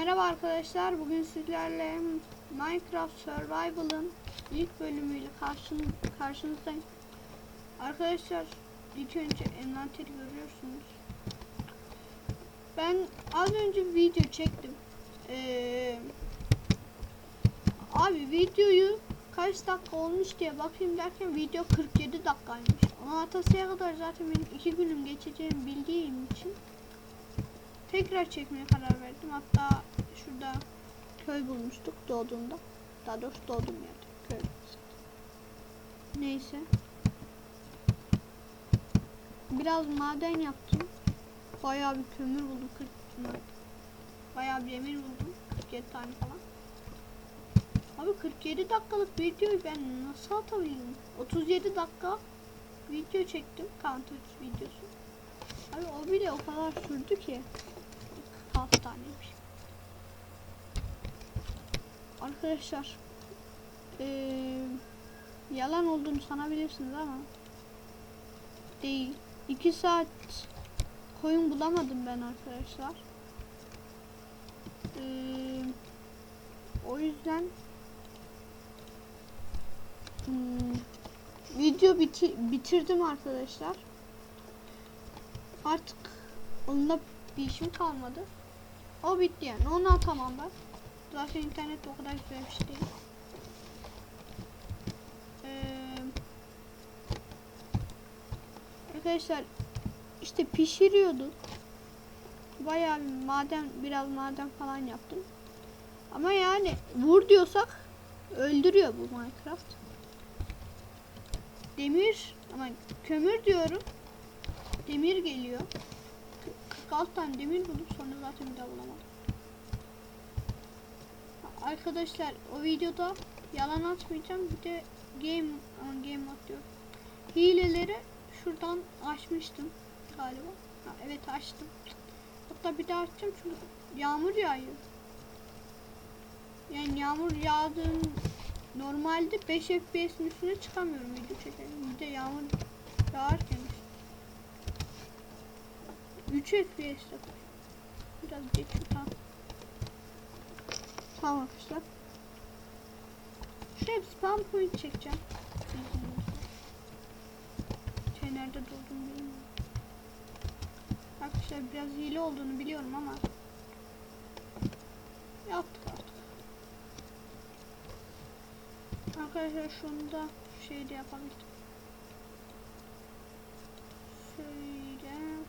Merhaba arkadaşlar. Bugün sizlerle Minecraft Survival'ın ilk bölümüyle karşın, karşınızdayım. Arkadaşlar ilk önce envanteri görüyorsunuz. Ben az önce video çektim. Ee, abi videoyu kaç dakika olmuş diye bakayım derken video 47 dakikaymış. Ama atasıya kadar zaten benim iki günüm geçeceğimi bildiğim için tekrar çekmeye karar verdim. Hatta şurada köy bulmuştuk doğduğunda. Daha doğrusu doğduğum yerde köy. Neyse. Biraz maden yaptım. Bayağı bir kömür buldum. 40 tane. Bayağı bir demir buldum. 47 tane falan. Abi 47 dakikalık videoyu ben nasıl atabildim? 37 dakika video çektim. Counter videosu. Abi o bile o kadar sürdü ki. 46 taneymiş. Arkadaşlar eee, yalan olduğunu sanabilirsiniz ama değil. 2 saat koyun bulamadım ben arkadaşlar. Eee, o yüzden hmm, video biti bitirdim arkadaşlar. Artık onunla bir işim kalmadı. O bitti yani. Onu atamam ben. Zaten internet o kadar güzel bir şey değil. Ee, arkadaşlar işte pişiriyorduk. Bayağı bir maden biraz maden falan yaptım. Ama yani vur diyorsak öldürüyor bu Minecraft. Demir ama kömür diyorum. Demir geliyor. 46 tane demir bulup sonra zaten bir daha bulamadım. Arkadaşlar o videoda yalan atmayacağım. Bir de game aman game atıyor. Hileleri şuradan açmıştım galiba. Ha, evet açtım. Hatta bir daha açacağım çünkü yağmur yağıyor. Yani yağmur yağdığın normalde 5 FPS'in üstüne çıkamıyorum video çekerken. Bir de yağmur yağarken işte. 3 FPS'te koy. Biraz geç tamam. Tamam arkadaşlar. Şuraya bir spam point çekeceğim. Şey nerede durduğunu bilmiyorum. Arkadaşlar biraz hile olduğunu biliyorum ama yaptık artık. Arkadaşlar şunu da şey de yapabildim. Şöyle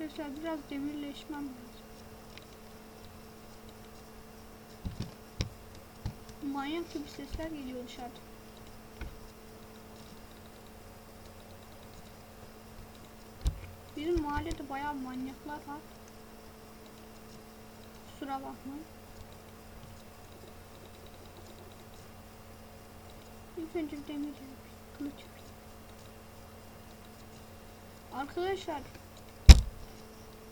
Arkadaşlar biraz demirleşmem lazım. Manyak gibi sesler geliyor dışarıda. Bizim mahallede bayağı manyaklar var. Kusura bakmayın. İlk önce demir. Kılıç. Arkadaşlar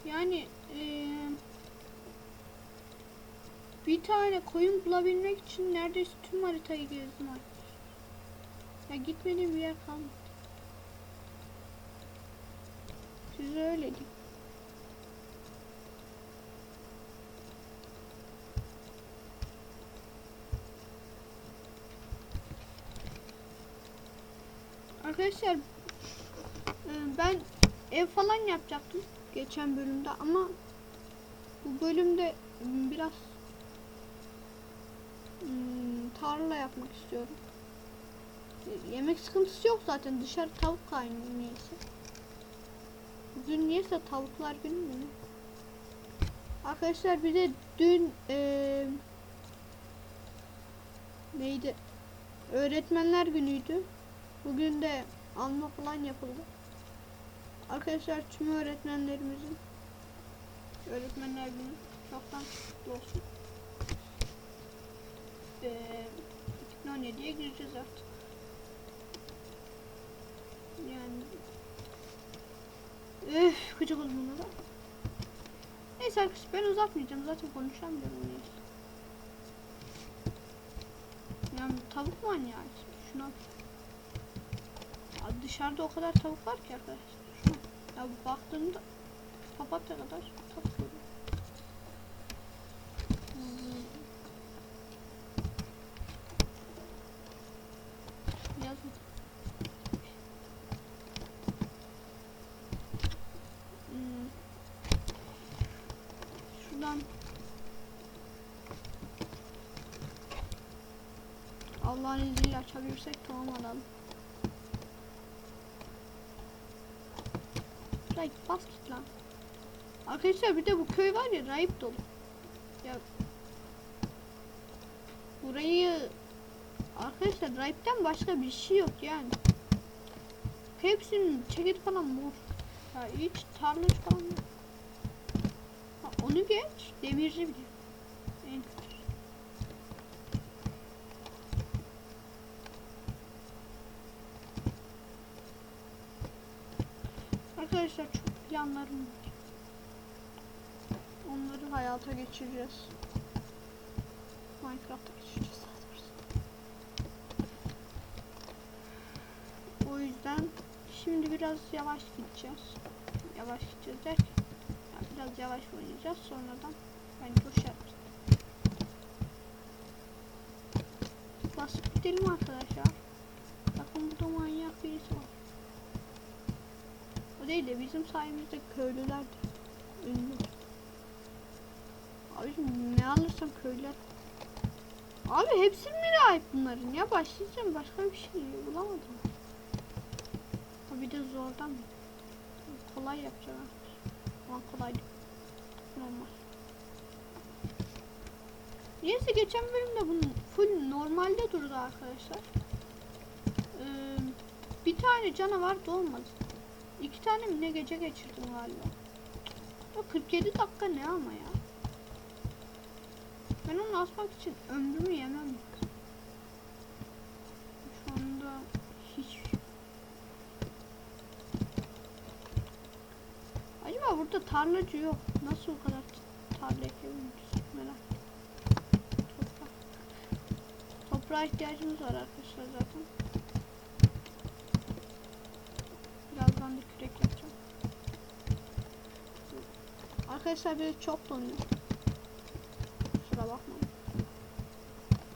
yani eee, bir tane koyun bulabilmek için neredeyse tüm haritayı gezdim arkadaşlar. Ya gitmediğim bir yer kalmadı. Size öyle diyeyim. Arkadaşlar e, ben ev falan yapacaktım geçen bölümde ama bu bölümde m, biraz hmm, tarla yapmak istiyorum. Yemek sıkıntısı yok zaten dışarı tavuk kaynıyor niyeyse. Bugün niyeyse tavuklar günü mü? Arkadaşlar bir de dün eee neydi? Öğretmenler günüydü. Bugün de alma falan yapıldı. Arkadaşlar tüm öğretmenlerimizin öğretmenler günü çoktan kutlu olsun. Ee, 2017'ye gireceğiz artık. Yani Öf gıcık oldum bunlara. Neyse arkadaşlar ben uzatmayacağım zaten konuşamıyorum neyse. Yani tavuk manyağı şuna. Ya dışarıda o kadar tavuk var ki arkadaşlar. Şuna. papatya kadar tatlı. Hmm. Yazın. Hmm. Şuradan Allah'ın izniyle açabilirsek tamam alalım. Bas git lan. Arkadaşlar bir de bu köy var ya rahip dolu. Ya burayı arkadaşlar rahipten başka bir şey yok yani. Hepsinin ceket falan mor. Ya hiç tarla falan. Ha, onu geç demirci bile. En kötü. Arkadaşlar var. Onları hayata geçireceğiz. Minecraft'a geçireceğiz. O yüzden şimdi biraz yavaş gideceğiz. Yavaş gideceğiz derken yani biraz yavaş oynayacağız sonradan ben coşarız. Basıp gidelim arkadaşlar. Bakın burada manyak birisi var. Değil de bizim sayemizde köylüler de ünlü. Abi ne alırsam köylüler. Abi hepsi mi rahip bunların ya başlayacağım başka bir şey bulamadım. Ha bir de zordan? Kolay yapacağım. Ama kolay. Normal. Neyse geçen bölümde bunun full normalde durdu arkadaşlar. Ee, bir tane canavar doğmadı. İki tane mi ne gece geçirdim galiba. Ya 47 dakika ne ama ya. Ben onu asmak için ömrümü yemem. Şu anda hiç... Acaba burada tarlacı yok. Nasıl o kadar tarla ekebiliriz? Merak Toprak. Toprağa ihtiyacımız var arkadaşlar zaten. Birazdan da kürek yapacağım. Arkadaşlar bir çok donuyor. Kusura bakmayın.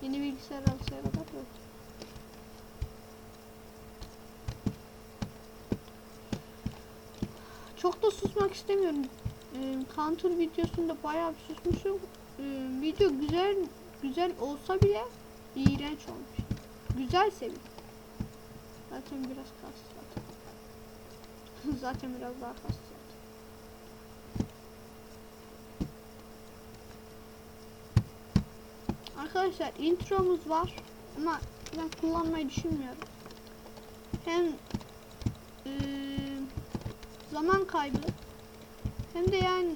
Yeni bilgisayar alsaya kadar yok. Çok da susmak istemiyorum. Ee, Counter videosunda bayağı bir susmuşum. Ee, video güzel güzel olsa bile iğrenç olmuş. Güzel seviye. Zaten biraz kastı zaten. biraz daha zaten. Arkadaşlar intromuz var ama ben kullanmayı düşünmüyorum. Hem eee, zaman kaybı hem de yani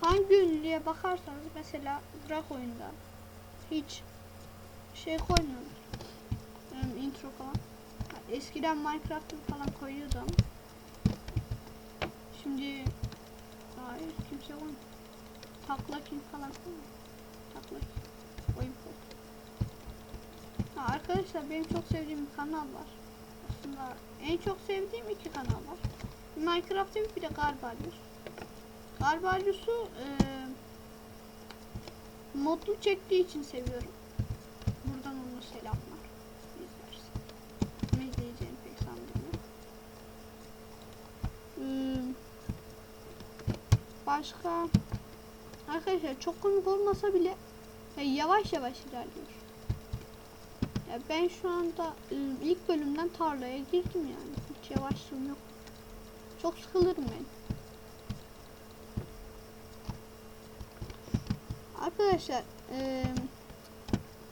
hangi ünlüye bakarsanız mesela bırak oyunda hiç şey koymuyorlar. Yani intro falan. Eskiden Minecraft'ı falan koyuyordu ama şimdi hayır kimse koymuyor. Takla kim falan. Takla. Oyun. Ha, arkadaşlar benim çok sevdiğim bir kanal var. Aslında en çok sevdiğim iki kanal var. TV bir de Garbalius. Garbalius'u eee modlu çektiği için seviyorum. Başka arkadaşlar çok komik olmasa bile ya yavaş yavaş ilerliyor. Ya ben şu anda ıı, ilk bölümden tarlaya girdim yani. Hiç yavaşlığım yok. Çok sıkılırım ben. Arkadaşlar eee,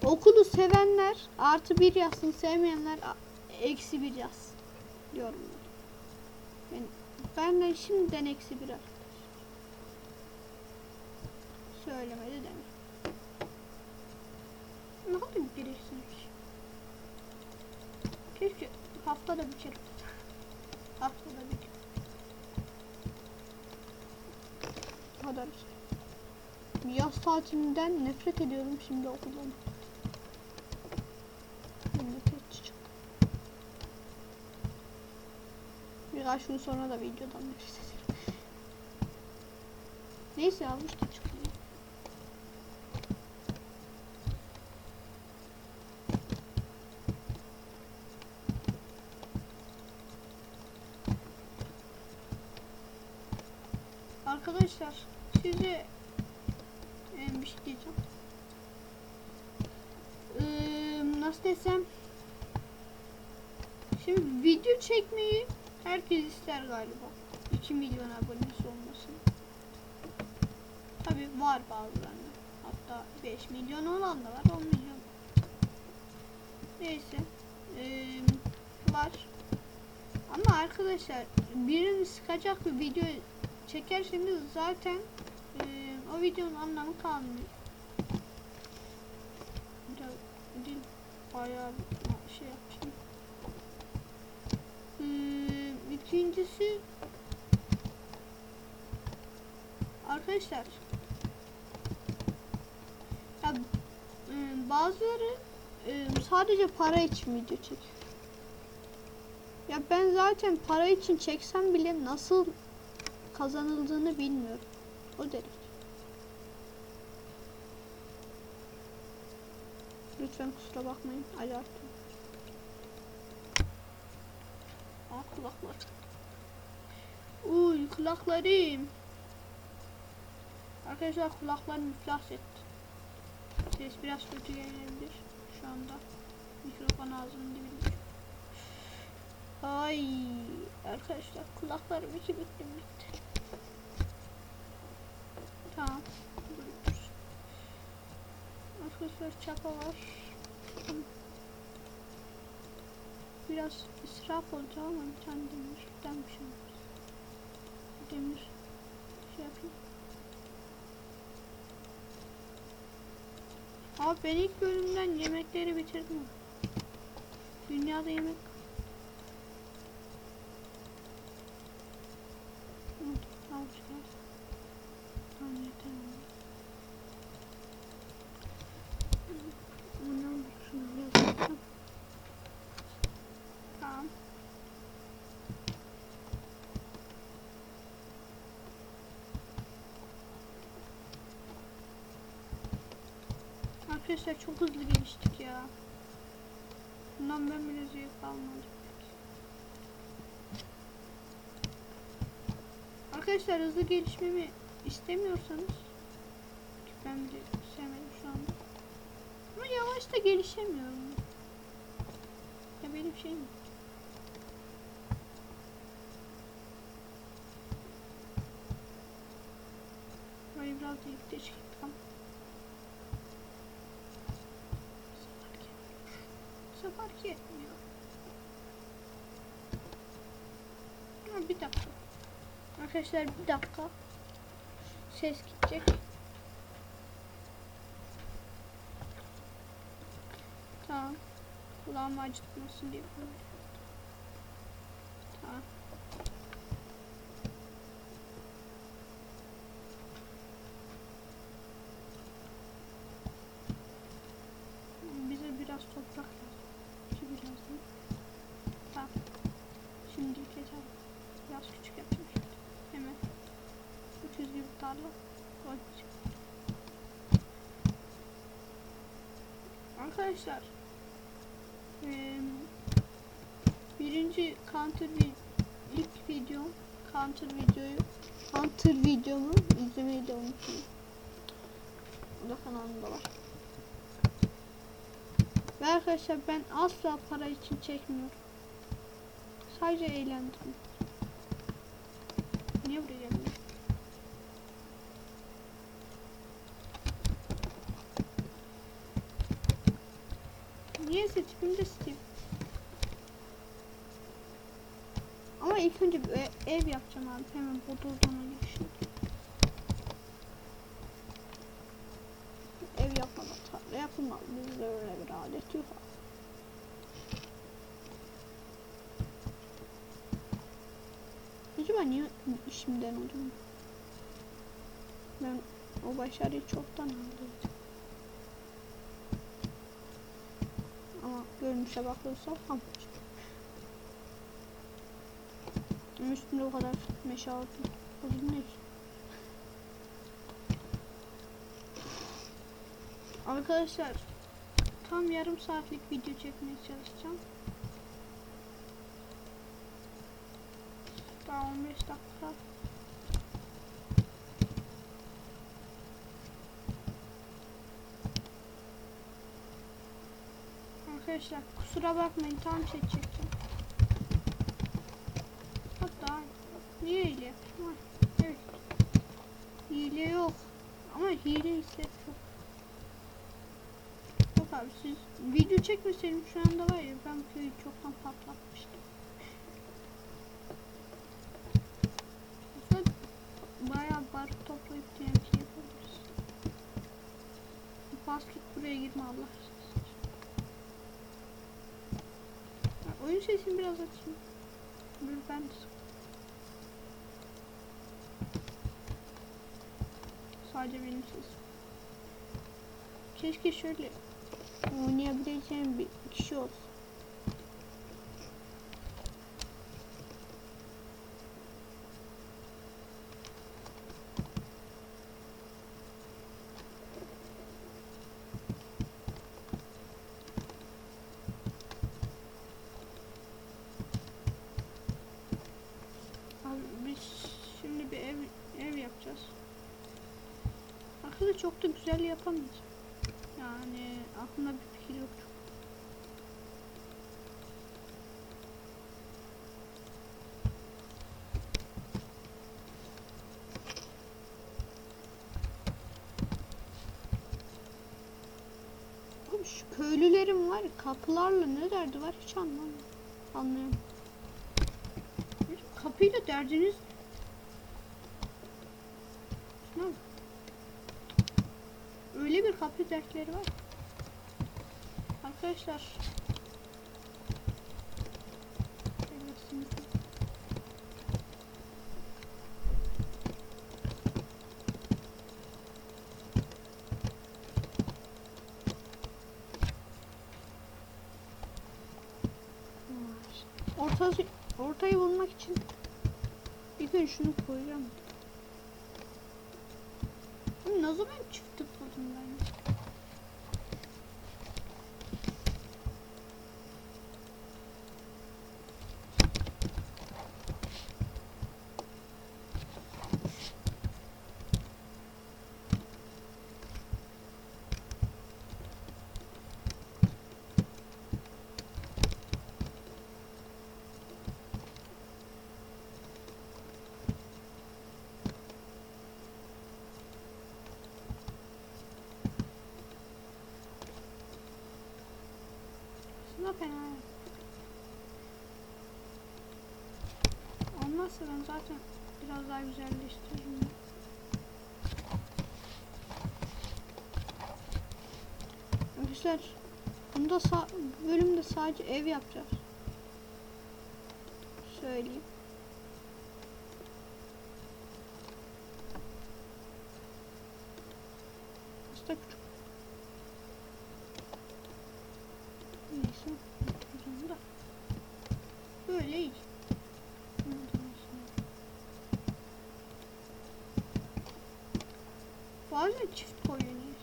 okulu sevenler artı bir yazsın sevmeyenler eksi bir yaz diyorum ben. Ben, de şimdiden eksi bir arkadaşlar. Söylemedi demek. Ne kadar gereksizmiş. Keşke haftada bir kere. Haftada bir kere. Bu kadar işte. Yaz tatilinden nefret ediyorum şimdi okuldan. Birkaç gün sonra da videodan nefret ediyorum. Neyse almış da çıkıyor. Arkadaşlar size e, bir şey diyeceğim. Ee, nasıl desem Şimdi video çekmeyi herkes ister galiba. 2 milyon abonesi olmasını. Tabi var bazılarında. Hatta 5 milyon olan da var 10 milyon. Neyse. Ee, var. Ama arkadaşlar birini sıkacak bir video çekerseniz zaten e, o videonun anlamı kalmıyor. Biraz dil bayağı şey yapmışım. Ee, ikincisi arkadaşlar ya e, bazıları e, sadece para için video çekiyor. Ya ben zaten para için çeksem bile nasıl kazanıldığını bilmiyorum. O derece. Lütfen kusura bakmayın. Alartım. Aa kulaklar. Uy kulaklarım. Arkadaşlar kulaklarım iflas etti. Ses biraz kötü gelebilir şu anda. Mikrofon ağzının dibinde. Ay arkadaşlar kulaklarım iki bitti bitti. Tamam. Arkadaşlar çapa var. Biraz israf olacak ama bir tane demirden bir şey. Demir şey yapayım. Abi ben ilk bölümden yemekleri bitirdim. Dünyada yemek Tamam çıkar. Tamam yeter ama. Bundan şunu biraz yapalım. Tamam. Arkadaşlar çok hızlı geliştik ya. Bundan ben bile zevk almadım. Arkadaşlar hızlı gelişmemi istemiyorsanız ki ben bile sevmedim şu anda. Ama yavaş da gelişemiyorum. Ya benim şey mi? Böyle biraz delik deşik yapalım. Bize fark etmiyor. Ha, bir dakika. Arkadaşlar bir dakika. Ses gidecek. Tamam. Kulağımı acıtmasın diye böyle. Tamam. Bize biraz toprak lazım. Şu biraz değil. Tamam. Şimdi yeter. Biraz küçük yapacağım şimdi. Hemen. 300 gibi tarla koyacağım. Arkadaşlar birinci counter vi ilk video counter videoyu counter videomu izlemeyi de unutmayın. O da kanalımda var. Ve arkadaşlar ben asla para için çekmiyorum. Sadece eğlendim. Niye buraya Niyeyse tipimde Steve. Ama ilk önce bir e- ev yapacağım abi. Hemen bodurduğuna girişim. Ev yapmadan tarla yapılmaz. Bizde öyle bir adet yok. Acaba niye işimden oldum? Ben o başarıyı çoktan aldım. Görünüşe bakılırsa tam Üstümde o kadar meşe aldım. Bu ne? Arkadaşlar tam yarım saatlik video çekmeye çalışacağım. Daha 15 dakika Arkadaşlar kusura bakmayın tam şey çekeceğim. Hatta niye hile yapayım? Evet. Hile yok. Ama hile ise çok. Yok abi siz video çekmeseydim şu anda var ya ben köyü çoktan patlatmıştım. Bayağı barut toplayıp TNT yapabiliriz. Basket buraya girme Allah aşkına. Ya, oyun sesini biraz açayım. Dur ben de Sadece benim sesim. Keşke şöyle oynayabileceğim bir kişi olsa. Abi biz şimdi bir ev ev yapacağız. Aslında çok da güzel yapamayız. Yani aklımda bir fikir yok. Abi şu köylülerin var kapılarla ne derdi var hiç anlamıyorum. Anlayamıyorum. Kapıyla derdiniz Şuna bak. Dertleri var. Arkadaşlar. Ortası, ortayı bulmak için bir gün şunu koyacağım. Oğlum ne zaman çift tıkladım ben? ya? Aslında fena. Olmazsa ben zaten biraz daha güzelleştiririm. Arkadaşlar bunda sa bölümde sadece ev yapacağız. Söyleyeyim. Aslında küçük. Neyse. yapacağım da. Böyle iyi. Ondan sonra. Bazen çift koyuyor niye?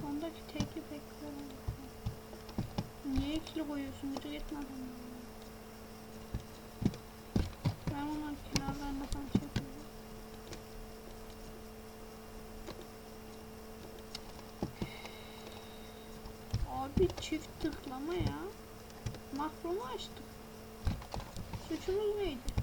Sondaki tekli pek koyamadım. Niye ikili koyuyorsun? Gücü yetmez ona. Ben onun kenarlarında falan şey yapıyorum. Abi çift tıklama ya. Makromu açtık. Suçumuz neydi?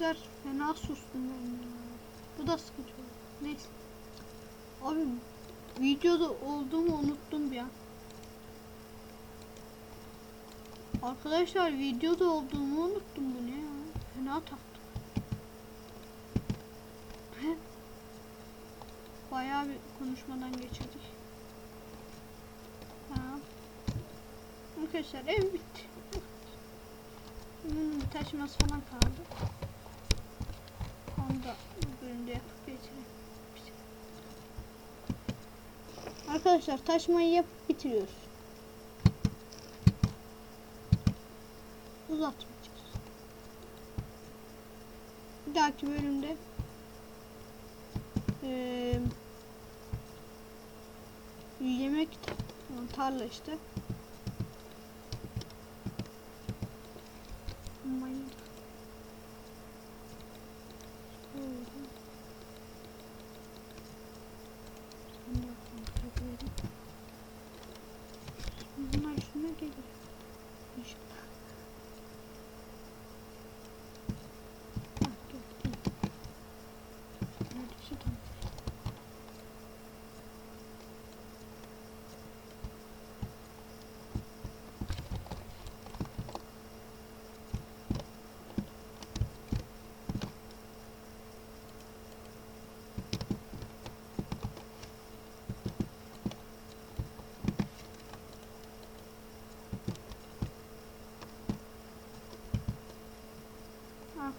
Arkadaşlar fena sustum ben ya. Bu da sıkıntı oldu. Neyse. Abi videoda olduğumu unuttum an. Arkadaşlar videoda olduğumu unuttum bu ne ya? Fena taktım. Bayağı bir konuşmadan geçirdik. Tamam. Arkadaşlar ev bitti. Hmm, taşıması falan kaldı. Onu da bu bölümde yapıp geçelim. Arkadaşlar taşmayı yapıp bitiriyoruz. Uzatmayacağız. Bir dahaki bölümde eee yemek ta- tarla işte. que é isso?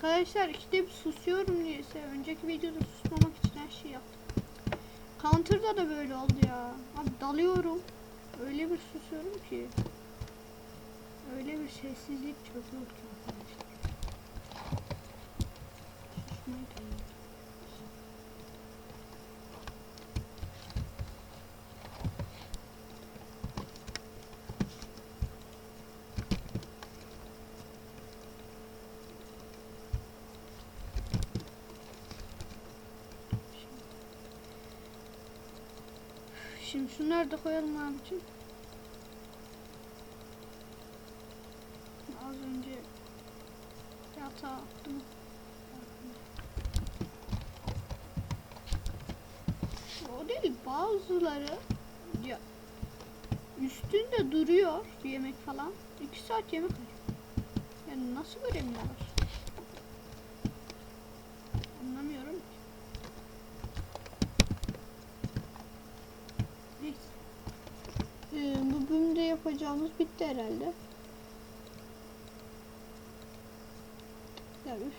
Arkadaşlar işte bir susuyorum niyeyse. Önceki videoda susmamak için her şey yaptım. Counter'da da böyle oldu ya. Abi dalıyorum. Öyle bir susuyorum ki. Öyle bir sessizlik çöküyor ki arkadaşlar. Şunları da koyalım abicim. Az önce yatağa attım. O değil bazıları ya üstünde duruyor yemek falan. 2 saat yemek. Yani nasıl göremiyorlar? Anlamıyorum ki. Neyse. Ee, bu bölümde yapacağımız bitti herhalde. Ya üf.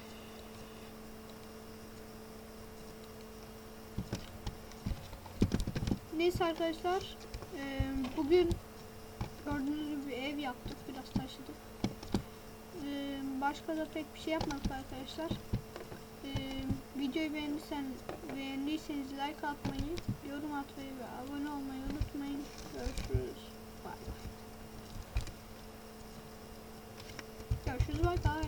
Neyse arkadaşlar. ee, bugün gördüğünüz gibi ev yaptık. Biraz taşıdık. Ee, başka da pek bir şey yapmadık arkadaşlar. Ee, videoyu beğendiysen, beğendiyseniz like atmayı, yorum atmayı ve abone olmayı unutmayın. Görüşürüz. shoes.